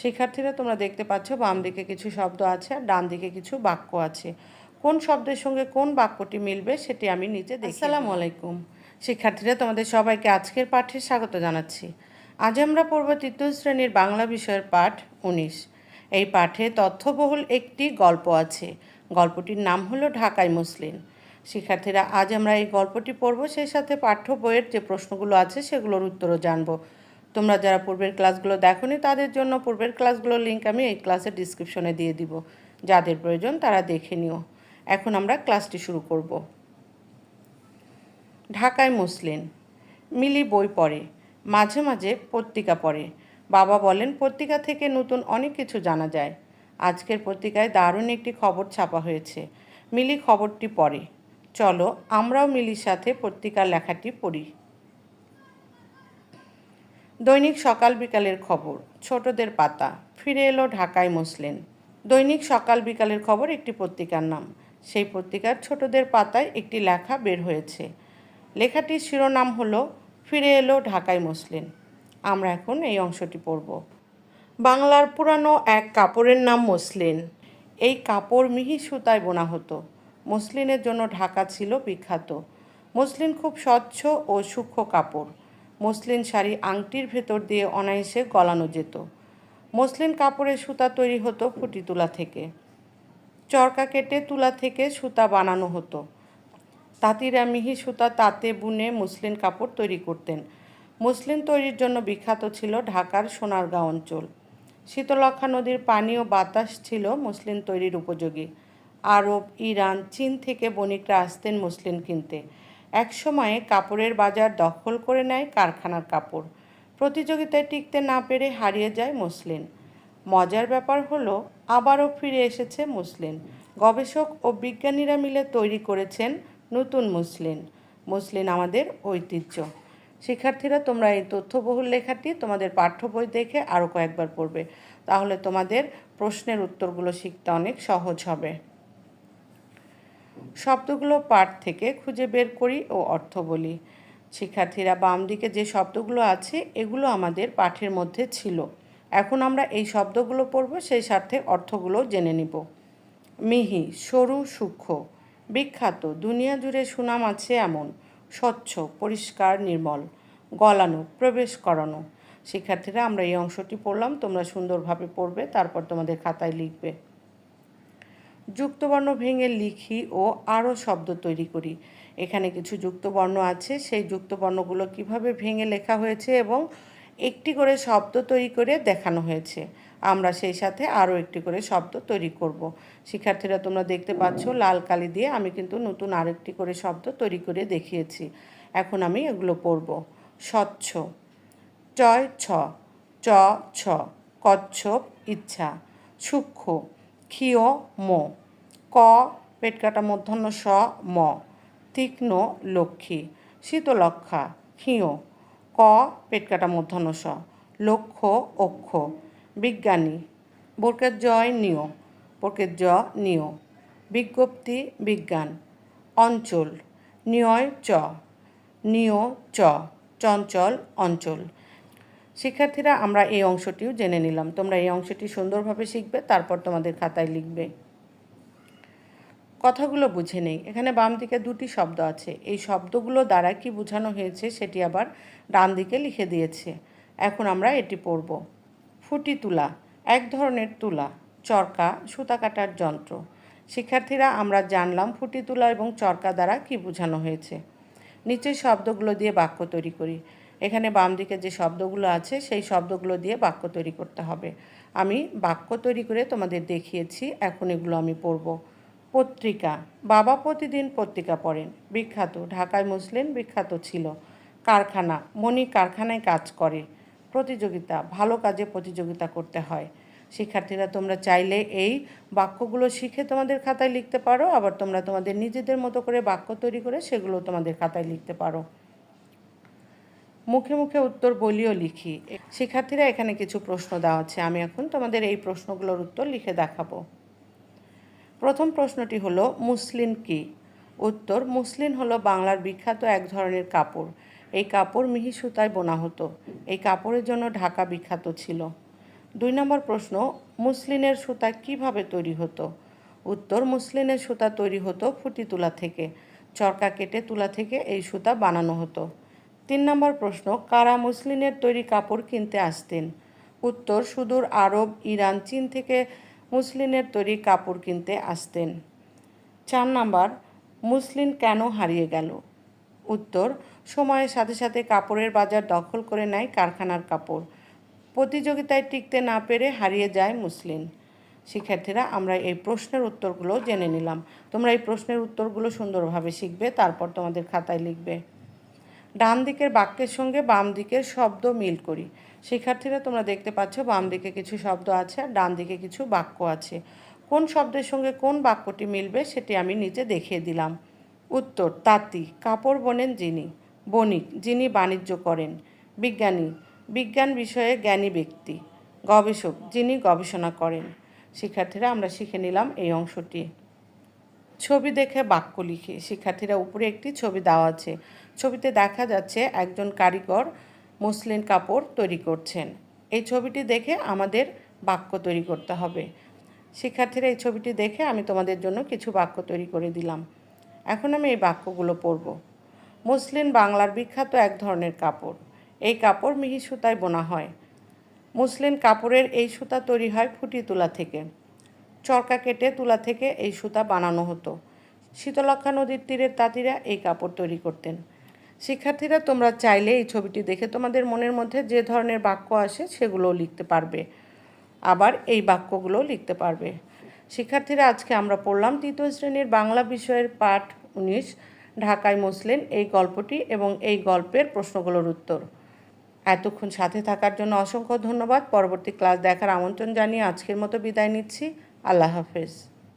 শিক্ষার্থীরা তোমরা দেখতে পাচ্ছ বাম দিকে কিছু শব্দ আছে আর ডান দিকে কিছু বাক্য আছে। কোন শব্দের সঙ্গে কোন বাক্যটি মিলবে সেটি আমি নিচে দেখি আসসালামু আলাইকুম। শিক্ষার্থীরা তোমাদের সবাইকে আজকের পাঠে স্বাগত জানাচ্ছি। আজ আমরা পড়ব তৃতীয় শ্রেণির বাংলা বিষয়ের পাঠ উনিশ। এই পাঠে তথ্যবহুল একটি গল্প আছে। গল্পটির নাম হলো ঢাকায় মুসলিম। শিক্ষার্থীরা আজ আমরা এই গল্পটি পড়ব সেই সাথে পাঠ্য বইয়ের যে প্রশ্নগুলো আছে সেগুলোর উত্তরও জানব। তোমরা যারা পূর্বের ক্লাসগুলো দেখোনি, তাদের জন্য পূর্বের ক্লাসগুলোর লিঙ্ক আমি এই ক্লাসের ডিসক্রিপশনে দিয়ে দিব। যাদের প্রয়োজন তারা দেখে নিও। এখন আমরা ক্লাসটি শুরু করব। ঢাকায় মুসলিম। মিলি বই পড়ে, মাঝে মাঝে পত্রিকা পড়ে। বাবা বলেন, পত্রিকা থেকে নতুন অনেক কিছু জানা যায়। আজকের পত্রিকায় দারুণ একটি খবর ছাপা হয়েছে। মিলি খবরটি পড়ে। চলো আমরাও মিলির সাথে পত্রিকার লেখাটি পড়ি। দৈনিক সকাল বিকালের খবর, ছোটদের পাতা, ফিরে এলো ঢাকায় মুসলিম। দৈনিক সকাল বিকালের খবর, একটি পত্রিকার নাম। সেই পত্রিকার ছোটদের পাতায় একটি লেখা বের হয়েছে। লেখাটির শিরোনাম হলো, ফিরে এলো ঢাকায় মুসলিম। আমরা এখন এই অংশটি পড়ব। বাংলার পুরানো এক কাপড়ের নাম মসলিন এই কাপড় মিহি সুতায় বোনা হতো। মসলিনের জন্য ঢাকা ছিল বিখ্যাত। মসলিন খুব স্বচ্ছ ও সূক্ষ্ম কাপড়। মসলিন শাড়ি আংটির ভেতর দিয়ে অনায়াসে গলানো যেত। মসলিন কাপড়ের সুতা তৈরি হতো ফুটি তুলা থেকে। চরকা কেটে তুলা থেকে সুতা বানানো হতো। তাঁতিরা মিহি সুতা তাঁতে বুনে মুসলিন কাপড় তৈরি করতেন। মুসলিন তৈরির জন্য বিখ্যাত ছিল ঢাকার সোনারগাঁও অঞ্চল। শীতলক্ষা নদীর পানি ও বাতাস ছিল মুসলিন তৈরির উপযোগী। আরব, ইরান, চীন থেকে বণিকরা আসতেন মুসলিন কিনতে। একসময়ে কাপড়ের বাজার দখল করে নেয় কারখানার কাপড়। প্রতিযোগিতায় টিকতে না পেরে হারিয়ে যায় মুসলিন। মজার ব্যাপার হলো, আবারও ফিরে এসেছে মুসলিন। গবেষক ও বিজ্ঞানীরা মিলে তৈরি করেছেন নতুন মুসলিন। মুসলিন আমাদের ঐতিহ্য। শিক্ষার্থীরা, তোমরা এই তথ্যবহুল লেখাটি তোমাদের পাঠ্য বই দেখে আরও কয়েকবার পড়বে। তাহলে তোমাদের প্রশ্নের উত্তরগুলো শিখতে অনেক সহজ হবে। শব্দগুলো পাঠ থেকে খুঁজে বের করি ও অর্থ বলি। শিক্ষার্থীরা বাম দিকে যে শব্দগুলো আছে, এগুলো আমাদের পাঠের মধ্যে ছিল। এখন আমরা এই শব্দগুলো পড়ব, সেই সাথে অর্থগুলো জেনে নিব। মিহি, সরু, সূক্ষ্ম, বিখ্যাত, দুনিয়া জুড়ে সুনাম আছে এমন, স্বচ্ছ, পরিষ্কার, নির্মল, গলানো, প্রবেশ করানো। শিক্ষার্থীরা, আমরা এই অংশটি পড়লাম, তোমরা সুন্দরভাবে পড়বে, তারপর তোমাদের খাতায় লিখবে। যুক্তবর্ণ ভেঙে লিখি ও আরও শব্দ তৈরি করি। এখানে কিছু যুক্তবর্ণ আছে, সেই যুক্তবর্ণগুলো কীভাবে ভেঙে লেখা হয়েছে এবং একটি করে শব্দ তৈরি করে দেখানো হয়েছে। আমরা সেই সাথে আরও একটি করে শব্দ তৈরি করব। শিক্ষার্থীরা, তোমরা দেখতে পাচ্ছ লাল কালি দিয়ে আমি কিন্তু নতুন আরেকটি করে শব্দ তৈরি করে দেখিয়েছি। এখন আমি এগুলো পড়ব। স্বচ্ছ চয় ছ, চ, ছ, কচ্ছপ, ইচ্ছা, সূক্ষ্ম ক্ষীয় ম। ক পেট কাটা মধ্যাহ্ন স ম। তীক্ষ্ণ লক্ষ্মী। শীতলক্ষা ক্ষীয়। ক পেট কাটা মধ্যাহ্ন স লক্ষ্য, অক্ষ। বিজ্ঞানী বোরকের জয় নিয় বোরকের জ নিয় বিজ্ঞপ্তি, বিজ্ঞান। অঞ্চল নিয় চ। নিয়, চ। চঞ্চল, অঞ্চল। শিক্ষার্থীরা, আমরা এই অংশটিও জেনে নিলাম। তোমরা এই অংশটি সুন্দরভাবে শিখবে, তারপর তোমাদের খাতায় লিখবে। কথাগুলো বুঝে নেই। এখানে বাম দিকে দুটি শব্দ আছে। এই শব্দগুলো দ্বারা কি বোঝানো হয়েছে, সেটি আবার ডান দিকে লিখে দিয়েছে। এখন আমরা এটি পড়ব। ফুটি তুলা, এক ধরনের তুলা, চরকা, সুতা কাটার যন্ত্র। শিক্ষার্থীরা, আমরা জানলাম ফুটি তুলা এবং চরকা দ্বারা কি বোঝানো হয়েছে। নিচের শব্দগুলো দিয়ে বাক্য তৈরি করি। এখানে বাম দিকে যে শব্দগুলো আছে, সেই শব্দগুলো দিয়ে বাক্য তৈরি করতে হবে। আমি বাক্য তৈরি করে তোমাদের দেখিয়েছি, এখন এগুলো আমি পড়ব। পত্রিকা। বাবা প্রতিদিন পত্রিকা পড়েন। বিখ্যাত। ঢাকায় মুসলিম বিখ্যাত ছিল। কারখানা। মণি কারখানায় কাজ করে। প্রতিযোগিতা। ভালো কাজে প্রতিযোগিতা করতে হয়। শিক্ষার্থীরা, তোমরা চাইলে এই বাক্যগুলো শিখে তোমাদের খাতায় লিখতে পারো, আবার তোমরা তোমাদের নিজেদের মতো করে বাক্য তৈরি করে সেগুলো তোমাদের খাতায় লিখতে পারো। মুখে মুখে উত্তর বলিও লিখি। শিক্ষার্থীরা এখানে কিছু প্রশ্ন দেওয়া আছে। আমি এখন তোমাদের এই প্রশ্নগুলোর উত্তর লিখে দেখাবো। প্রথম প্রশ্নটি হলো মুসলিন কি? উত্তর মুসলিন হলো বাংলার বিখ্যাত এক ধরনের কাপড়। এই কাপড় মিহি সুতায় বোনা হতো। এই কাপড়ের জন্য ঢাকা বিখ্যাত ছিল। দুই নম্বর প্রশ্ন মুসলিনের সুতা কীভাবে তৈরি হতো? উত্তর মুসলিনের সুতা তৈরি হতো ফুটি তুলা থেকে। চরকা কেটে তুলা থেকে এই সুতা বানানো হতো। তিন নম্বর প্রশ্ন, কারা মুসলিনের তৈরি কাপড় কিনতে আসতেন? উত্তর, সুদূর আরব, ইরান, চীন থেকে মুসলিনের তৈরি কাপড় কিনতে আসতেন। চার নাম্বার মুসলিন কেন হারিয়ে গেল? উত্তর, সময়ের সাথে সাথে কাপড়ের বাজার দখল করে নেয় কারখানার কাপড়। প্রতিযোগিতায় টিকতে না পেরে হারিয়ে যায় মুসলিন শিক্ষার্থীরা, আমরা এই প্রশ্নের উত্তরগুলো জেনে নিলাম। তোমরা এই প্রশ্নের উত্তরগুলো সুন্দরভাবে শিখবে, তারপর তোমাদের খাতায় লিখবে। ডান দিকের বাক্যের সঙ্গে বাম দিকের শব্দ মিল করি। শিক্ষার্থীরা, তোমরা দেখতে পাচ্ছ বাম দিকে কিছু শব্দ আছে আর ডান দিকে কিছু বাক্য আছে। কোন শব্দের সঙ্গে কোন বাক্যটি মিলবে সেটি আমি নিচে দেখিয়ে দিলাম। উত্তর, তাঁতি, কাপড় বোনেন যিনি, বণিক, যিনি বাণিজ্য করেন, বিজ্ঞানী, বিজ্ঞান বিষয়ে জ্ঞানী ব্যক্তি, গবেষক, যিনি গবেষণা করেন। শিক্ষার্থীরা, আমরা শিখে নিলাম এই অংশটি। ছবি দেখে বাক্য লিখি। শিক্ষার্থীরা, উপরে একটি ছবি দেওয়া আছে। ছবিতে দেখা যাচ্ছে একজন কারিগর মসলিন কাপড় তৈরি করছেন। এই ছবিটি দেখে আমাদের বাক্য তৈরি করতে হবে। শিক্ষার্থীরা এই ছবিটি দেখে আমি তোমাদের জন্য কিছু বাক্য তৈরি করে দিলাম। এখন আমি এই বাক্যগুলো পড়ব। মসলিন বাংলার বিখ্যাত এক ধরনের কাপড়। এই কাপড় মিহি সুতায় বোনা হয়। মুসলিন কাপড়ের এই সুতা তৈরি হয় ফুটি তুলা থেকে। চরকা কেটে তুলা থেকে এই সুতা বানানো হতো। শীতলক্ষা নদীর তীরের তাঁতিরা এই কাপড় তৈরি করতেন। শিক্ষার্থীরা তোমরা চাইলে এই ছবিটি দেখে তোমাদের মনের মধ্যে যে ধরনের বাক্য আসে সেগুলোও লিখতে পারবে। আবার এই বাক্যগুলোও লিখতে পারবে। শিক্ষার্থীরা, আজকে আমরা পড়লাম তৃতীয় শ্রেণির বাংলা বিষয়ের পাঠ উনিশ, ঢাকায় মুসলিন এই গল্পটি এবং এই গল্পের প্রশ্নগুলোর উত্তর। এতক্ষণ সাথে থাকার জন্য অসংখ্য ধন্যবাদ। পরবর্তী ক্লাস দেখার আমন্ত্রণ জানিয়ে আজকের মতো বিদায় নিচ্ছি। আল্লাহ হাফেজ।